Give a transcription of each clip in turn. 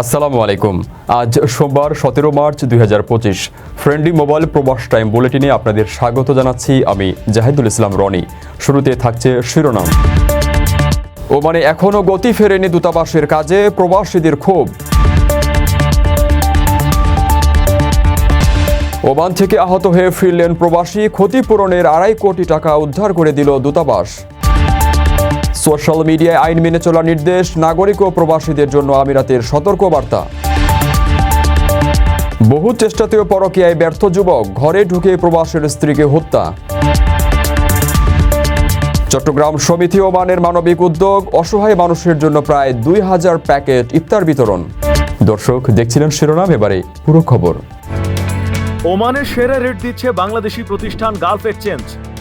আসসালামু আলাইকুম। আজ সোমবার সতেরো মার্চ দুই হাজার পঁচিশ। ফ্রেন্ডলি মোবাইল প্রবাস টাইম বুলেটিনে আপনাদের স্বাগত জানাচ্ছি আমি জাহিদুল ইসলাম রনি। শুরুতে থাকছে শিরোনাম। ওমানে এখনও গতি ফেরেনি দূতাবাসের কাজে প্রবাসীদের ক্ষোভ। ওমান থেকে আহত হয়ে ফিরলেন প্রবাসী, ক্ষতিপূরণের আড়াই কোটি টাকা উদ্ধার করে দিল দূতাবাস। সোশ্যাল মিডিয়ায় আইন মেনে চলার নির্দেশ নাগরিক ও প্রবাসীদের জন্য আমিরাতের সতর্কবার্তা। বহু চেষ্টাতেও পরকীয়ায় ব্যর্থ যুবক ঘরে ঢুকে প্রবাসের স্ত্রীকে হত্যা। চট্টগ্রাম সমিতি ও মানের মানবিক উদ্যোগ, অসহায় মানুষের জন্য প্রায় দুই হাজার প্যাকেট ইফতার বিতরণ। দর্শক, দেখছিলেন শিরোনাম, এবারে পুরো খবর। ওমানের সেরা রেট দিচ্ছে বাংলাদেশি প্রতিষ্ঠান গালফ এক্সচেঞ্জ।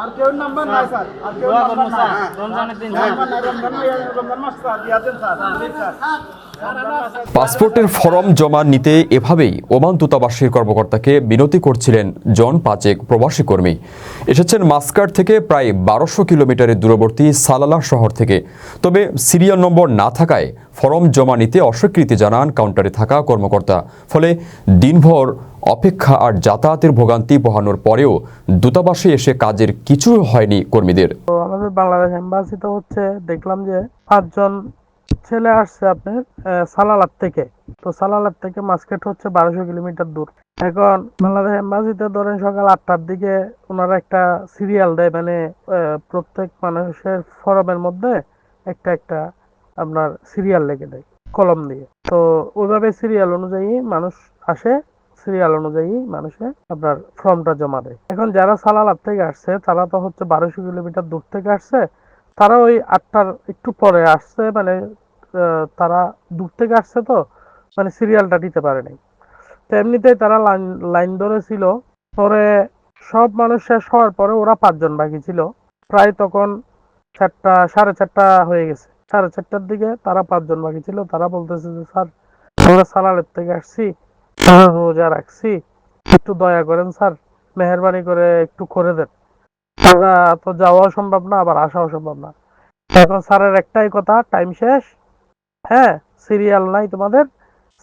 আর কেউ নাম্বার নাই স্যার। আর কেউ নাম্বার নাই রমজানের দিন নাম্বার নাই। রমজান মাস রমজান মাস স্যার। দিয়া দেন স্যার। স্যার। পাসপোর্টের ফরম জমা নিতে এভাবেই ওমান দূতাবাসের কর্মকর্তাকে বিনতি করছিলেন জন পাচেক প্রবাসী কর্মী। এসেছেন মাস্কাট থেকে প্রায় বারোশো কিলোমিটারের দূরবর্তী সালালা শহর থেকে। তবে সিরিয়াল নম্বর না থাকায় ফরম জমা নিতে অস্বীকৃতি জানান কাউন্টারে থাকা কর্মকর্তা। ফলে দিনভর অপেক্ষা আর যাতায়াতের ভোগান্তি পোহানোর পরেও দূতাবাসে এসে কাজের কিছু হয়নি কর্মীদের। তো আমাদের বাংলাদেশ এম্বাসিতে হচ্ছে দেখলাম যে পাঁচজন ছেলে আসছে আপনার আহ, সালালার থেকে। তো সালালাত থেকে মাস্কেট হচ্ছে বারোশো কিলোমিটার দূর। এখন বাংলাদেশ এম্বাসিতে ধরেন সকাল আটটার দিকে ওনারা একটা সিরিয়াল দেয় মানে প্রত্যেক মানুষের ফরমের মধ্যে একটা একটা আপনার সিরিয়াল লেগে দেয় কলম দিয়ে। তো ওইভাবে সিরিয়াল অনুযায়ী মানুষ আসে সিরিয়াল অনুযায়ী মানুষে আপনার ফর্মটা জমা দেয়। এখন যারা সালালার থেকে আসছে, তারা তো হচ্ছে বারোশো কিলোমিটার দূর থেকে আসছে। তারা ওই আটটার একটু পরে আসছে মানে তারা দূর থেকে আসছে তো মানে সিরিয়ালটা দিতে পারে নাই তো এমনিতেই তারা লাইন লাইন ধরেছিল পরে সব মানুষ শেষ হওয়ার পরে ওরা পাঁচজন বাকি ছিল। প্রায় তখন চারটা, সাড়ে চারটা হয়ে গেছে। সাড়ে চারটার দিকে তারা পাঁচজন বাকি ছিল। তারা বলতেছে যে, স্যার, আমরা সালালের থেকে আসছি। রোজা রাখছি, একটু দয়া করেন স্যার, মেহরবানি করে একটু করে দেন। তো যাওয়াও সম্ভব না, আবার আসাও সম্ভব না। এখন স্যারের একটাই কথা টাইম শেষ। হ্যাঁ সিরিয়াল নাই তোমাদের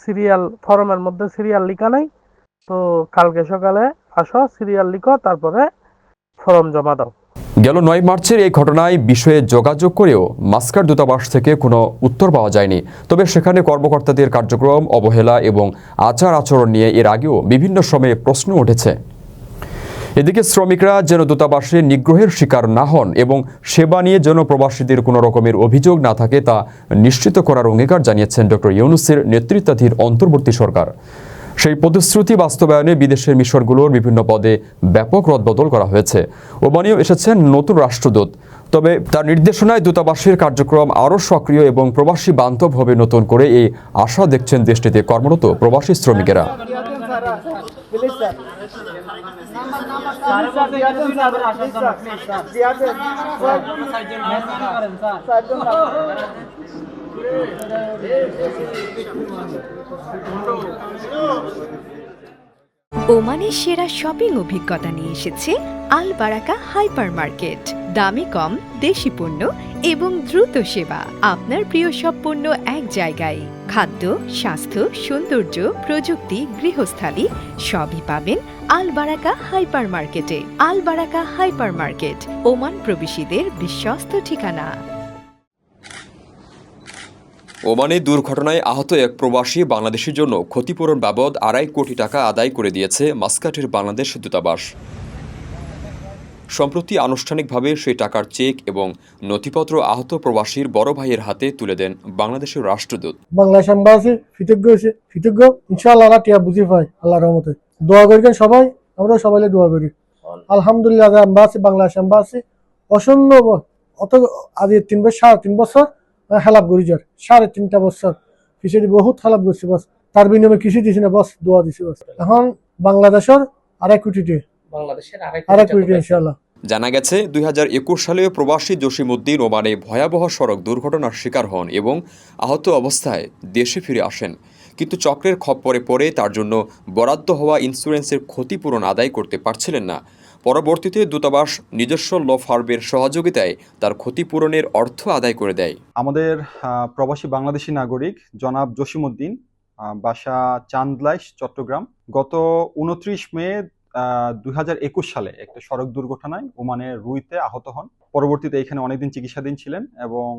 সিরিয়াল ফরমের মধ্যে সিরিয়াল লিখা নাই। তো কালকে সকালে আসো সিরিয়াল লিখো, তারপরে ফর্ম জমা দাও। গেল নয় মার্চের এই ঘটনায় বিষয়ে যোগাযোগ করেও মাস্কার দূতাবাস থেকে কোনো উত্তর পাওয়া যায়নি। তবে সেখানে কর্মকর্তাদের কার্যক্রম, অবহেলা এবং আচার আচরণ নিয়ে এর আগেও বিভিন্ন সময়ে প্রশ্ন উঠেছে। এদিকে শ্রমিকরা যেন দূতাবাসে নিগ্রহের শিকার না হন এবং সেবা নিয়ে যেন প্রবাসীদের কোনো রকমের অভিযোগ না থাকে তা নিশ্চিত করার অঙ্গীকার জানিয়েছেন ডক্টর ইউনুসের নেতৃত্বাধীন অন্তর্বর্তী সরকার। সেই প্রতিশ্রুতি বাস্তবায়নে বিদেশের মিশরগুলোর বিভিন্ন পদে ব্যাপক রদবদল করা হয়েছে। ওমানেও এসেছেন নতুন রাষ্ট্রদূত। তবে তার নির্দেশনায় দূতাবাসের কার্যক্রম আরও সক্রিয় এবং প্রবাসী বান্ধব হবে নতুন করে এই আশা দেখছেন দেশটিতে কর্মরত প্রবাসী শ্রমিকেরা। স্যার ওমানের সেরা শপিং অভিজ্ঞতা নিয়ে এসেছে আল বারাকা হাইপার মার্কেট দামে কম, দেশি পণ্য এবং দ্রুত সেবা। আপনার প্রিয় সব পণ্য এক জায়গায়। খাদ্য, স্বাস্থ্য, সৌন্দর্য, প্রযুক্তি, গৃহস্থালী সবই পাবেন আল বারাকা হাইপার মার্কেটে Al Baraka hyper market Oman প্রবাসীদের বিশ্বস্ত ঠিকানা। ওমানে দুর্ঘটনায় আহত এক প্রবাসী বাংলাদেশের জন্য ক্ষতিপূরণ বাবদ আড়াই কোটি টাকা আদায় করে দিয়েছে মাস্কাটের বাংলাদেশ দূতাবাস। সম্প্রতি আনুষ্ঠানিকভাবে সেই টাকার চেক এবং নথিপত্র আহত প্রবাসীর বড় ভাইয়ের হাতে তুলে দেন বাংলাদেশের রাষ্ট্রদূত। বাংলাদেশ এম্বাসি কৃতজ্ঞ কৃতজ্ঞ। ইনশাআল্লাহ আল্লাহ টিয়া বুঝি আল্লাহর রহমতে। দোয়া করিবেন সবাই? আমরা সবাই দোয়া করি। আলহামদুলিল্লাহ এম্বাসি, বাংলাদেশ এম্বাসি। অসন্ন অত আজ তিন বছর, সাড়ে তিন বছর হেলাপ করি যার। সাড়ে তিনটা বছর পিছিয়ে বহুত হেলাপ করছি বস। তার বিনিময়ে কিছু দিছি না বস দোয়া দিছি বস। এখন বাংলাদেশের আড়াই কোটি টাকা বাংলাদেশের আড়াই কোটি টাকা ইনশাআল্লাহ। জানা গেছে দুই হাজার একুশ সালে প্রবাসী জসিমউদ্দিন ওমানে ভয়াবহ সড়ক দুর্ঘটনার শিকার হন এবং আহত অবস্থায় দেশে ফিরে আসেন। কিন্তু চক্রের খপ্পরে পড়ে তার জন্য বরাদ্দ হওয়া ইন্স্যুরেন্সের ক্ষতিপূরণ আদায় করতে পারছিলেন না। পরবর্তীতে দূতাবাস নিজস্ব ল ফার্মের সহযোগিতায় তার ক্ষতিপূরণের অর্থ আদায় করে দেয়। আমাদের প্রবাসী বাংলাদেশি নাগরিক জনাব জসিমুদ্দিন বাসা চান্দলাইশ, চট্টগ্রাম। গত উনত্রিশ মে দুই সালে একটা সড়ক দুর্ঘটনায় ওমানের রুইতে আহত হন। পরবর্তীতে এখানে অনেকদিন চিকিৎসাধীন ছিলেন এবং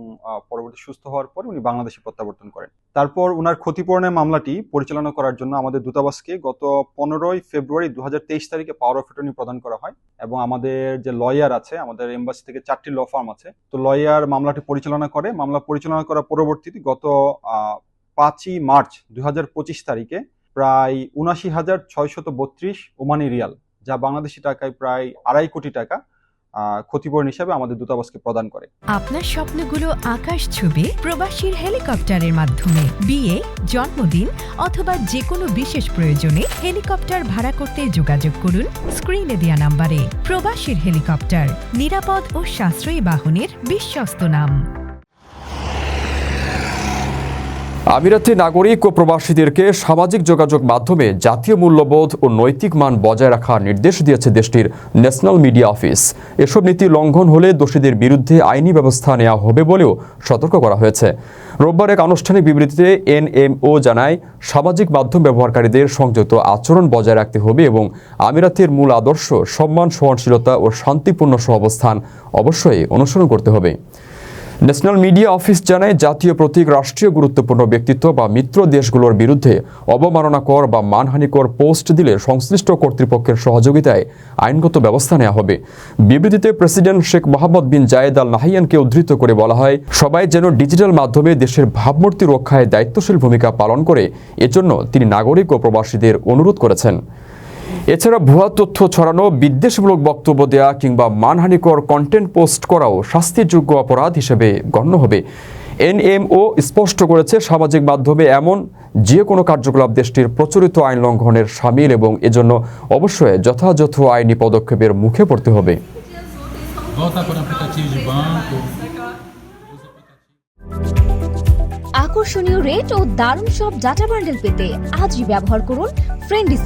পরবর্তী সুস্থ হওয়ার পর উনি বাংলাদেশে প্রত্যাবর্তন করেন। তারপর উনার ক্ষতিপূরণের মামলাটি পরিচালনা করার জন্য আমাদের দূতাবাসকে গত পনেরোই ফেব্রুয়ারি দু হাজার তেইশ তারিখে পাওয়ার অফ অ্যাটর্নি প্রদান করা হয় এবং আমাদের যে লয়ার আছে, আমাদের এম্বাসি থেকে চারটি ল ফার্ম আছে, তো লয়ার মামলাটি পরিচালনা করে, মামলা পরিচালনা করার পরবর্তীতে গত পাঁচই মার্চ দুই হাজার পঁচিশ তারিখে প্রায় উনাশি হাজার ছয়শত বত্রিশ ওমানি রিয়াল, যা বাংলাদেশি টাকায় প্রায় আড়াই কোটি টাকা ক্ষতিপূরণ হিসাবে আমাদের দূতাবাসকে প্রদান করে। আপনার স্বপ্নগুলো আকাশ ছুবে প্রবাসীর হেলিকপ্টারের মাধ্যমে, বিয়ে, জন্মদিন অথবা যে কোনো বিশেষ প্রয়োজনে হেলিকপ্টার ভাড়া করতে যোগাযোগ করুন স্ক্রিনে দেয়া নাম্বারে। প্রবাসীর হেলিকপ্টার, নিরাপদ ও সাশ্রয়ী বাহনের বিশ্বস্ত নাম। আমিরাতে নাগরিক ও প্রবাসীদেরকে সামাজিক যোগাযোগ মাধ্যমে জাতীয় মূল্যবোধ ও নৈতিক মান বজায় রাখার নির্দেশ দিয়েছে দেশটির ন্যাশনাল মিডিয়া অফিস। এসব নীতি লঙ্ঘন হলে দোষীদের বিরুদ্ধে আইনি ব্যবস্থা নেওয়া হবে বলেও সতর্ক করা হয়েছে। রোববার এক আনুষ্ঠানিক বিবৃতিতে এনএমও জানায়, সামাজিক মাধ্যম ব্যবহারকারীদের সংযত আচরণ বজায় রাখতে হবে এবং আমিরাতের মূল আদর্শ সম্মান, সহনশীলতা ও শান্তিপূর্ণ সহাবস্থান অবশ্যই অনুসরণ করতে হবে। ন্যাশনাল মিডিয়া অফিস জানায়, জাতীয় প্রতীক রাষ্ট্রীয় গুরুত্বপূর্ণ ব্যক্তিত্ব বা মিত্র দেশগুলোর বিরুদ্ধে অবমাননাকর বা মানহানিকর পোস্ট দিলে সংশ্লিষ্ট কর্তৃপক্ষের সহযোগিতায় আইনগত ব্যবস্থা নেওয়া হবে। বিবৃতিতে president Sheikh Mohammed bin Zayed Al নাহিয়ানকে উদ্ধৃত করে বলা হয়, সবাই যেন ডিজিটাল মাধ্যমে দেশের ভাবমূর্তি রক্ষায় দায়িত্বশীল ভূমিকা পালন করে, এজন্য তিনি নাগরিক ও প্রবাসীদের অনুরোধ করেছেন। এছাড়া ভুয়া তথ্য ছড়ানো, বিদ্বেষমূলক বক্তব্য দেওয়া কিংবা মানহানিকর কন্টেন্ট পোস্ট করাও শাস্তিযোগ্য অপরাধ হিসেবে গণ্য হবে এনএমও স্পষ্ট করেছে, সামাজিক মাধ্যমে এমন যে কোনো কার্যকলাপ দেশটির প্রচলিত আইন লঙ্ঘনের সামিল এবং এজন্য অবশ্যই যথাযথ আইনি পদক্ষেপের মুখে পড়তে হবে. আকর্ষণীয় রেট ও দারুণ সব ডাটা বান্ডেল পেতে আজই ব্যবহার করুন ফ্রেন্ডি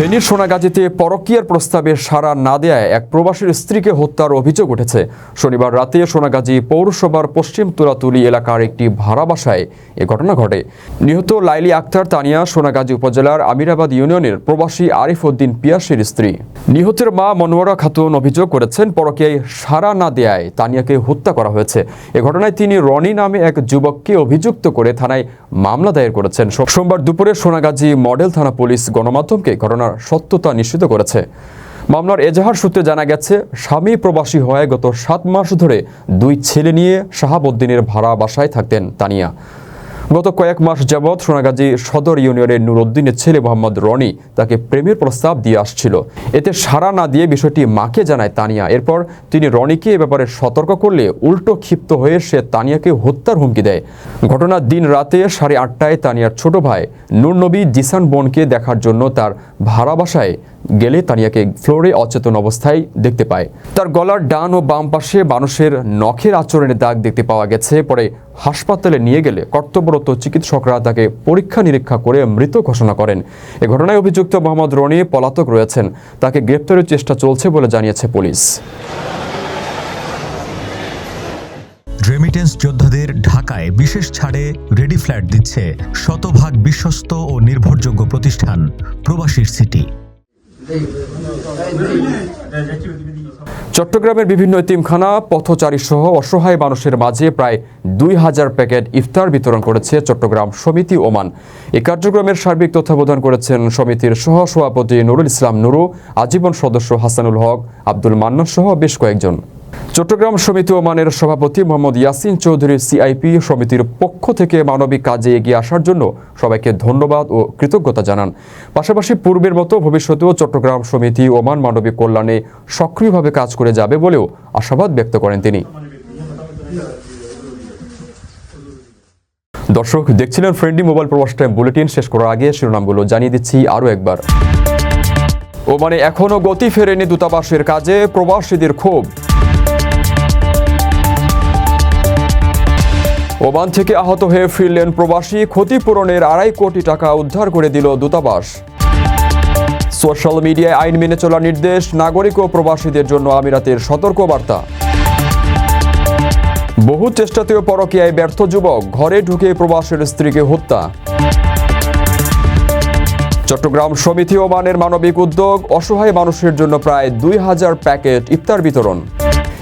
ফেনীর সোনাগাজীতে পরকীয়ার প্রস্তাবে সাড়া না দেয়ায় এক প্রবাসীর স্ত্রীকে হত্যার অভিযোগ উঠেছে। শনিবার রাতে সোনাগাজী পৌরসভার পশ্চিম তুলাতুলি এলাকার একটি ভাড়া বাসায় এ ঘটনা ঘটে। নিহত লাইলি আক্তার তানিয়া সোনাগাজী উপজেলার আমিরাবাদ ইউনিয়নের প্রবাসী আরিফ উদ্দিন পিয়াসের স্ত্রী। নিহতের মা মনোয়ারা খাতুন অভিযোগ করেছেন, পরকীয়ায় সাড়া না দেয়ায় তানিয়াকে হত্যা করা হয়েছে। এ ঘটনায় তিনি রনি নামে এক যুবককে অভিযুক্ত করে থানায় মামলা দায়ের করেছেন। সোমবার দুপুরে সোনাগাজী মডেল থানা পুলিশ গণমাধ্যমকে ঘটনার সত্যতা নিশ্চিত করেছে। মামলার এজাহার সূত্রে জানা গেছে, স্বামী প্রবাসী হওয়ায় গত সাত মাস ধরে দুই ছেলে নিয়ে শাহাবুদ্দিনের ভাড়া বাসায় থাকতেন তানিয়া। গত কয়েক মাস যাবৎ সোনাগাজী সদর ইউনিয়নের নুরুদ্দিনের ছেলে মোহাম্মদ রনি তাকে প্রেমের প্রস্তাব দিয়ে আসছিল। এতে সাড়া না দিয়ে বিষয়টি মাকে জানায় তানিয়া। এরপর তিনি রনিকে এ ব্যাপারে সতর্ক করলে উল্টো ক্ষিপ্ত হয়ে সে তানিয়াকে হত্যার হুমকি দেয়। ঘটনার দিন রাতে সাড়ে আটটায় তানিয়ার ছোট ভাই নূরনবী জিসান বোনকে দেখার জন্য তার ভাড়া বাসায় গেলে তানিয়াকে ফ্লোরে অচেতন অবস্থায় দেখতে পায়। তার গলার ডান ও বাম পাশে মানুষের নখের আচরণের দাগ দেখতে পাওয়া গেছে। পরে হাসপাতালে নিয়ে গেলে কর্তব্যরত চিকিৎসকরা তাকে পরীক্ষা নিরীক্ষা করে মৃত ঘোষণা করেন। এ ঘটনায় অভিযুক্ত মোহাম্মদ রনি পলাতক রয়েছেন। তাকে গ্রেপ্তারের চেষ্টা চলছে বলে জানিয়েছে পুলিশ। রেমিটেন্স যোদ্ধাদের ঢাকায় বিশেষ ছাড়ে রেডি ফ্ল্যাট দিচ্ছে শতভাগ বিশ্বস্ত ও নির্ভরযোগ্য প্রতিষ্ঠান প্রবাসীর সিটি। চট্টগ্রামের বিভিন্ন এতিমখানা পথচারী সহ অসহায় মানুষের মাঝে প্রায় দুই হাজার প্যাকেট ইফতার বিতরণ করেছে চট্টগ্রাম সমিতি ওমান। এই কার্যক্রমের সার্বিক তত্ত্বাবধান করেছেন সমিতির সহ সভাপতি নুরুল ইসলাম নুরু, আজীবন সদস্য হাসানুল হক, আব্দুল মান্নান সহ বেশ কয়েকজন। চট্টগ্রাম সমিতি ওমানের সভাপতি মোহাম্মদ ইয়াসিন চৌধুরী সিআইপি সমিতির পক্ষ থেকে মানবিক কাজে এগিয়ে আসার জন্য সবাইকে ধন্যবাদ ও কৃতজ্ঞতা জানান। পাশাপাশি পূর্বের মতো ভবিষ্যতেও চট্টগ্রাম সমিতি ওমান মানবিক কল্যাণে সক্রিয়ভাবে কাজ করে যাবে বলেও আশাবাদ ব্যক্ত করেন তিনি। দর্শক, দেখছিলেন friendly mobile Probash time bulletin শেষ করার আগে শিরোনামগুলো জানিয়ে দিচ্ছি আরও একবার। ওমানে এখনও গতি ফেরেনি দূতাবাসের কাজে প্রবাসীদের ক্ষোভ। ওমান থেকে আহত হয়ে ফিরলেন প্রবাসী, ক্ষতিপূরণের আড়াই কোটি টাকা উদ্ধার করে দিল দূতাবাস। সোশ্যাল মিডিয়ায় আইন মেনে চলার নির্দেশ, নাগরিক ও প্রবাসীদের জন্য আমিরাতের সতর্ক বার্তা বহু চেষ্টাতেও পরকীয়ায় ব্যর্থ যুবক, ঘরে ঢুকে প্রবাসের স্ত্রীকে হত্যা। চট্টগ্রাম সমিতি ও মানের মানবিক উদ্যোগ, অসহায় মানুষের জন্য প্রায় দুই হাজার প্যাকেট ইফতার বিতরণ।